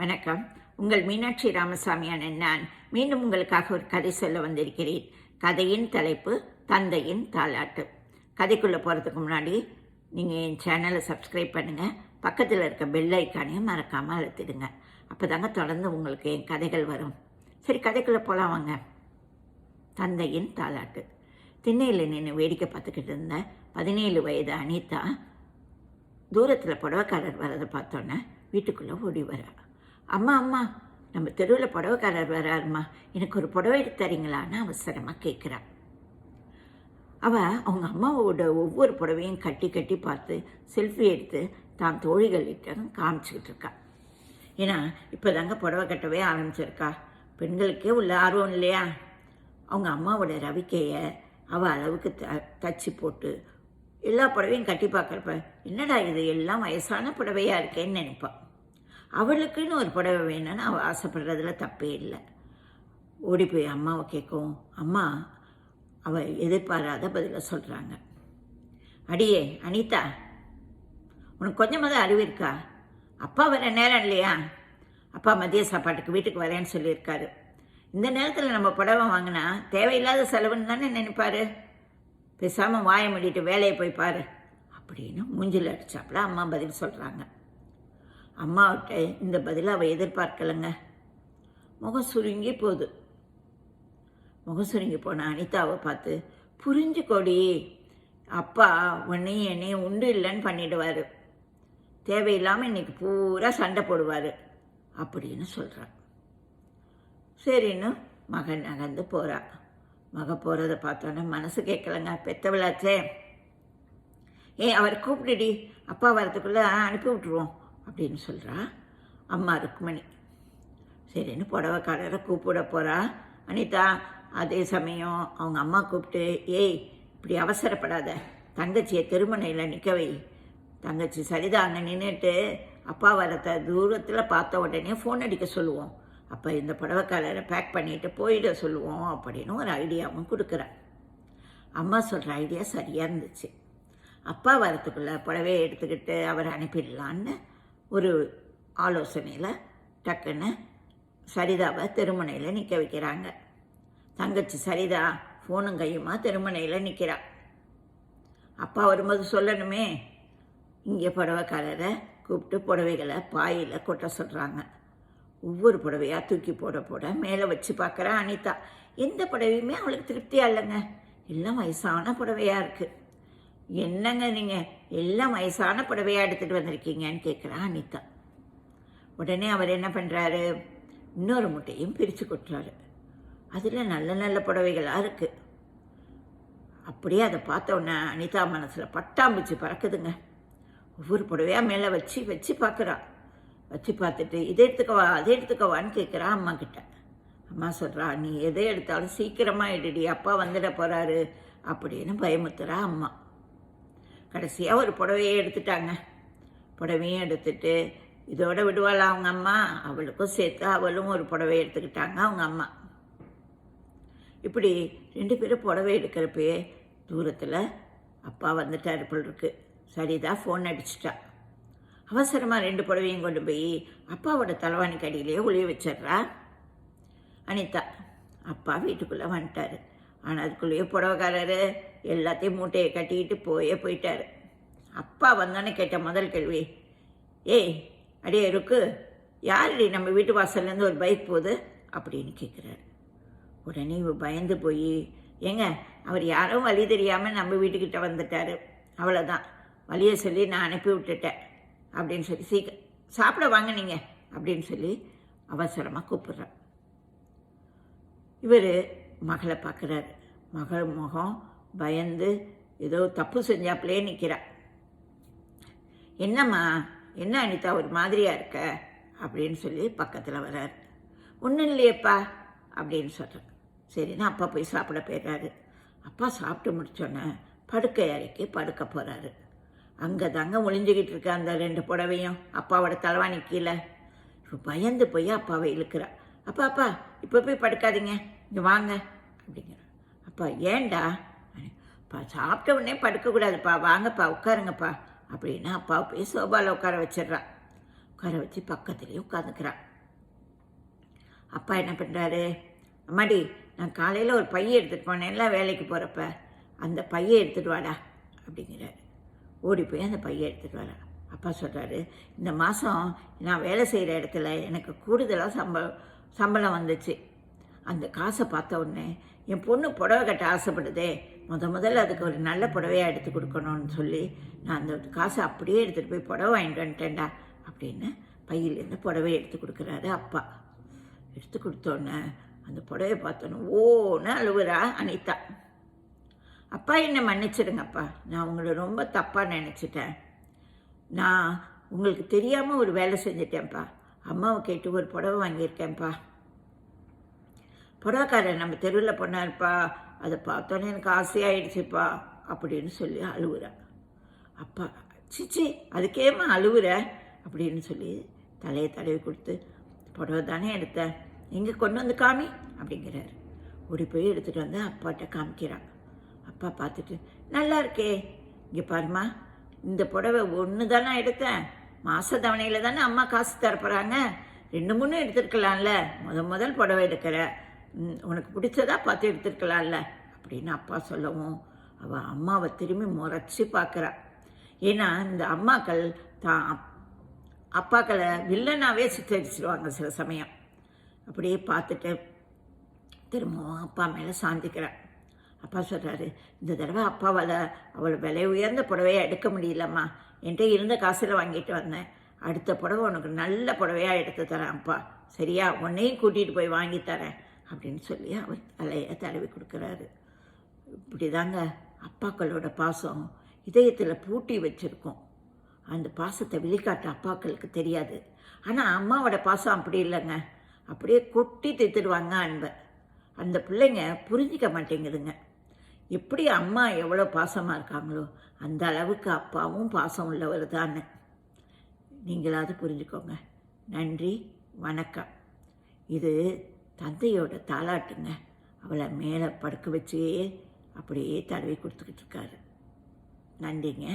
வணக்கம். உங்கள் மீனாட்சி ராமசாமியான நான் மீண்டும் உங்களுக்காக ஒரு கதை சொல்ல வந்திருக்கிறேன். கதையின் தலைப்பு தந்தையின் தாலாட்டு. கதைக்குள்ளே போகிறதுக்கு முன்னாடி நீங்கள் என் சேனலை சப்ஸ்கிரைப் பண்ணுங்கள் பக்கத்தில் இருக்க பெல் ஐக்கானையும் மறக்காமல் அழுத்திடுங்க. அப்போ தாங்க தொடர்ந்து உங்களுக்கு என் கதைகள் வரும். சரி கதைக்குள்ளே போகலாம் வாங்க. தந்தையின் தாலாட்டு. திண்ணையில் நின்று வேடிக்கை பார்த்துக்கிட்டு இருந்த பதினேழு வயது அனிதா தூரத்தில் புடவைக்காரர் வரதை பார்த்தோன்னே வீட்டுக்குள்ளே ஓடி வரா. அம்மா அம்மா நம்ம தெருவில் புடவைக்காரர் வராருமா? எனக்கு ஒரு புடவை எடுத்து தரீங்களான்னு அவசரமாக கேட்குறா அவள் அவங்க அம்மாவோட ஒவ்வொரு புடவையும் கட்டி கட்டி பார்த்து செல்ஃபி எடுத்து தான் தோழிகள்கிட்ட காமிச்சிக்கிட்டு இருக்கா. ஏன்னா இப்போ தாங்க புடவை கட்டவே ஆரம்பிச்சிருக்கா. பெண்களுக்கே உள்ள ஆர்வம் இல்லையா? அவங்க அம்மாவோட ரவிக்கையை அவள் அளவுக்கு த தச்சு போட்டு எல்லா புடவையும் கட்டி பார்க்குறப்ப என்னடா இது? எல்லாம் வயசான புடவையாக இருக்கேன்னு நினைப்பாள் அவளுக்குன்னு ஒரு புடவை வேணும்னு அவள் ஆசைப்படுறதுல தப்பே இல்லை. ஓடி போய் அம்மாவை கேட்கும் அம்மா அவள் எதிர்பாராத பதிலை சொல்கிறாங்க அடியே அனிதா உனக்கு கொஞ்சமாக தான் அறிவு இருக்கா? அப்பா வர நேரம் இல்லையா? அப்பா மதிய சாப்பாட்டுக்கு வீட்டுக்கு வரேன்னு சொல்லியிருக்காரு. இந்த நேரத்தில் நம்ம புடவை வாங்கினா தேவையில்லாத செலவுன்னு தானே நினைப்பார்? பேசாமல் வாய மூடிட்டு வேலையை போய் பாரு. அப்படின்னு மூஞ்சில் அடிச்சாப்புல அம்மா பதில் சொல்கிறாங்க அம்மாவிட்ட இந்த பதிலை அவள் எதிர்பார்க்கலைங்க. முகம் சுருங்கி போகுது முகம் சுருங்கி போன அனிதாவை பார்த்து புரிஞ்சு கொடி அப்பா உன்னையும் என்னையும் உண்டு இல்லைன்னு பண்ணிடுவார். தேவையில்லாமல் இன்னைக்கு பூரா சண்டை போடுவார். அப்படின்னு சொல்கிறான் சரின்னு மகன் நகர்ந்து போகிறா மக போகிறத பார்த்தோன்னே மனசு கேட்கலங்க. பெத்தவளாச்சே. ஏ அவர் கூப்பிடுடி. அப்பா வரத்துக்குள்ளே அனுப்பி விட்ருவோம் அப்படின்னு சொல்கிறா அம்மா ருக்மணி. சரின்னு புடவைக்காரரை கூப்பிட போகிறா அனிதா அதே சமயம் அவங்க அம்மா கூப்பிட்டு ஏய் இப்படி அவசரப்படாத. தங்கச்சியை திருமணையில் நிற்க வை. தங்கச்சி சரிதா அங்கே நின்றுட்டு அப்பா வரத்த தூரத்தில் பார்த்த உடனே ஃபோன் அடிக்க சொல்லுவோம். அப்போ இந்த புடவைக்காரரை பேக் பண்ணிட்டு போயிட சொல்லுவோம் அப்படின்னு ஒரு ஐடியாவும் கொடுக்குறேன் அம்மா சொல்கிற ஐடியா சரியாக இருந்துச்சு. அப்பா வரத்துக்குள்ளே புடவையை எடுத்துக்கிட்டு அவரை அனுப்பிடலான்னு ஒரு ஆலோசனையில் டக்குன்னு சரிதாவை திருமணையில் நிற்க வைக்கிறாங்க. தங்கச்சி சரிதா ஃபோனும் கையுமா திருமணையில் நிற்கிறா அப்பா வரும்போது சொல்லணுமே. இங்கே புடவைக்காரரை கூப்பிட்டு புடவைகளை பாயில் கொட்ட சொல்கிறாங்க ஒவ்வொரு புடவையாக தூக்கி போட போட மேலே வச்சு பார்க்குறா அனிதா. எந்த புடவையுமே அவளுக்கு திருப்தியாக இல்லைங்க. எல்லாம் வயசான புடவையாக இருக்குது என்னங்க நீங்கள் எல்லாம் வயசான புடவையாக எடுத்துகிட்டு வந்திருக்கீங்கன்னு கேட்குறா அனிதா. உடனே அவர் என்ன பண்ணுறாரு இன்னொரு முட்டையும் பிரித்து கொட்டுறாரு. அதில் நல்ல நல்ல புடவைகளாக இருக்குது அப்படியே அதை பார்த்தோன்னே அனிதா மனசில் பட்டாம்பூச்சி பறக்குதுங்க. ஒவ்வொரு புடவையாக மேலே வச்சு வச்சு பார்க்குறா. வச்சு பார்த்துட்டு இதை எடுத்துக்கவா? அதை எடுத்துக்கவான்னு கேட்குறா அம்மா கிட்ட. அம்மா சொல்கிறா நீ எதை எடுத்தாலும் சீக்கிரமாக எடுடி அப்பா வந்துட போகிறாரு அப்படின்னு பயமுத்துறா அம்மா. கடைசியாக ஒரு புடவையே எடுத்துட்டாங்க. புடவையும் எடுத்துட்டு இதோட விடுவாளா அவங்க அம்மா? அவளுக்கும் சேர்த்து அவளும் ஒரு புடவை எடுத்துக்கிட்டாங்க அவங்க அம்மா. இப்படி ரெண்டு பேரும் புடவை எடுக்கிறப்பயே தூரத்தில் அப்பா வந்துட்டாரு போல் இருக்கு. சரிதான் ஃபோன் அடிச்சிட்டா. அவசரமாக ரெண்டு புடவையும் கொண்டு போய் அப்பாவோட தலைவாணிக்கு அடியிலேயே ஒளிய வச்சிட்றா. அனிதா அப்பா வீட்டுக்குள்ளே வந்துட்டார். ஆனால் அதுக்குள்ளேயே புடவைக்காரரு எல்லாத்தையும் மூட்டையை கட்டிக்கிட்டு போயே போயிட்டாரு. அப்பா வந்தோன்னே கேட்ட முதல் கேள்வி. ஏய் அடியே இருக்கு யாரடி நம்ம வீட்டு வாசல்லேருந்து ஒரு பைக் போகுது? அப்படின்னு கேட்குறாரு உடனே இவ பயந்து போய் ஏங்க அவர் யாரும் வழி தெரியாமல் நம்ம வீட்டுக்கிட்ட வந்துட்டாரு. அவ்வளோதான் வழியை சொல்லி நான் அனுப்பி விட்டுட்டேன். அப்படின்னு சொல்லி சீக்கிரம் சாப்பிட வாங்க நீங்கள் அப்படின்னு சொல்லி அவசரமாக கூப்பிட்றேன் இவர் மகளை பார்க்குறாரு மகள் முகம் பயந்து ஏதோ தப்பு செஞ்சாப்பிலே நிற்கிறா என்னம்மா என்ன அனிதா ஒரு மாதிரியாக இருக்க? அப்படின்னு சொல்லி பக்கத்தில் வர்றாரு ஒன்றும் இல்லையேப்பா அப்படின்னு சொல்கிறேன் சரின்னு அப்பா போய் சாப்பிட போயிடுறாரு. அப்பா சாப்பிட்டு முடிச்சோன்னே படுக்கை அறைக்கு படுக்க போகிறாரு அங்கே தாங்க ஒளிஞ்சிக்கிட்டு இருக்க அந்த ரெண்டு புடவையும். அப்பாவோட தலைவாணி கீழே இப்போ பயந்து போய் அப்பாவை இழுக்கிறா. அப்பா அப்பா இப்போ போய் படுக்காதீங்க. இங்கே வாங்க அப்படிங்கிற அப்பா ஏண்டா பா சாப்பிட்ட உடனே படுக்கக்கூடாதுப்பா. வாங்கப்பா உட்காருங்கப்பா. அப்படின்னா அப்பா போய் சோபாவில் உட்கார வச்சிடுறா. உட்கார வச்சு பக்கத்துலேயே உட்காந்துக்கிறான் அப்பா என்ன பண்ணுறாரு அம்மாடி நான் காலையில் ஒரு பையன் எடுத்துகிட்டு போனேன்ல வேலைக்கு போகிறப்ப அந்த பையன் எடுத்துகிட்டு வாடா அப்படிங்கிறாரு. ஓடி போய் அந்த பையன் எடுத்துகிட்டு வரா. அப்பா சொல்கிறாரு இந்த மாதம் நான் வேலை செய்கிற இடத்துல எனக்கு கூடுதலாக சம்பளம் சம்பளம் வந்துச்சு. அந்த காசை பார்த்த உடனே என் பொண்ணு புடவை கட்ட ஆசைப்படுதே. முத முதல்ல அதுக்கு ஒரு நல்ல புடவையாக எடுத்து கொடுக்கணும்னு சொல்லி நான் அந்த காசை அப்படியே எடுத்துகிட்டு போய் புடவை வாங்கிட்டு வந்துட்டேன்டா அப்படின்னு பையிலேருந்து புடவை எடுத்து கொடுக்குறாரு அப்பா. எடுத்து கொடுத்தோன்னே அந்த புடவையை பார்த்தோன்னே ஓன்னு அழுவுறா அனிதா. அப்பா என்னை மன்னிச்சிடுங்கப்பா. நான் உங்களை ரொம்ப தப்பாக நினச்சிட்டேன். நான் உங்களுக்கு தெரியாமல் ஒரு வேலை செஞ்சிட்டேன்ப்பா. அம்மாவை கேட்டு ஒரு புடவை வாங்கியிருக்கேன்ப்பா. புடவைக்காரர் நம்ம தெருவில் போனார்ப்பா அதை பார்த்தோன்னே எனக்கு ஆசையாயிடுச்சுப்பா அப்படின்னு சொல்லி அழுவுறா. அப்பா சிச்சி அதுக்கேம்மா அழுவுற அப்படின்னு சொல்லி தலையை தடவி கொடுத்து புடவை தானே எடுத்தேன் எங்கே கொண்டு வந்து காமி அப்படிங்கிறாரு. ஓடி போய் எடுத்துகிட்டு வந்து அப்பாட்ட காமிக்கிறான். அப்பா பார்த்துட்டு நல்லா இருக்கே இங்கே பாருமா இந்த புடவை ஒன்று தானே எடுத்தேன் மாத தவணையில் தானே அம்மா காசு தரப்போகிறாங்க ரெண்டு மூணு எடுத்துருக்கலாம்ல முத முதல் புடவை எடுக்கிற உனக்கு பிடிச்சதா பார்த்து எடுத்துருக்கலாம்ல அப்படின்னு அப்பா சொல்லவும் அவள் அம்மாவை திரும்பி முறைச்சி பார்க்குறா. ஏன்னா இந்த அம்மாக்கள் தான் அப்பாக்களை வில்லனாவே சித்தரிச்சிருவாங்க சில சமயம். அப்படியே பார்த்துட்டு திரும்பவும் அப்பா மேலே சாந்திக்கிறான் அப்பா சொல்கிறாரு இந்த தடவை அப்பாவால் அவளை விலை உயர்ந்த புடவையாக எடுக்க முடியலம்மா. என்கிட்ட இருந்த காசில் வாங்கிட்டு வந்தேன். அடுத்த புடவை உனக்கு நல்ல புடவையாக எடுத்து தரேன் அப்பா. சரியா உன்னையும் கூட்டிகிட்டு போய் வாங்கி தரேன். அப்படின்னு சொல்லி அவர் தலையை தடவி கொடுக்குறாரு. இப்படி தாங்க அப்பாக்களோட பாசம் இதயத்தில் பூட்டி வச்சுருக்கோம். அந்த பாசத்தை வெளிக்காட்ட அப்பாக்களுக்கு தெரியாது. ஆனால் அம்மாவோட பாசம் அப்படி இல்லைங்க. அப்படியே கொட்டி தீர்த்துடுவாங்க அன்பை. அந்த பிள்ளைங்க புரிஞ்சிக்க மாட்டேங்குதுங்க. எப்படி அம்மா எவ்வளோ பாசமாக இருக்காங்களோ அந்த அளவுக்கு அப்பாவும் பாசம் உள்ளவர் தானே. நீங்களாவது புரிஞ்சுக்கோங்க. நன்றி வணக்கம். இது தந்தையோட தாளாட்டுங்க அவளை மேலே படுக்க வச்சே அப்படியே தடவி கொடுத்துக்கிட்டு இருக்காரு. நன்றிங்க.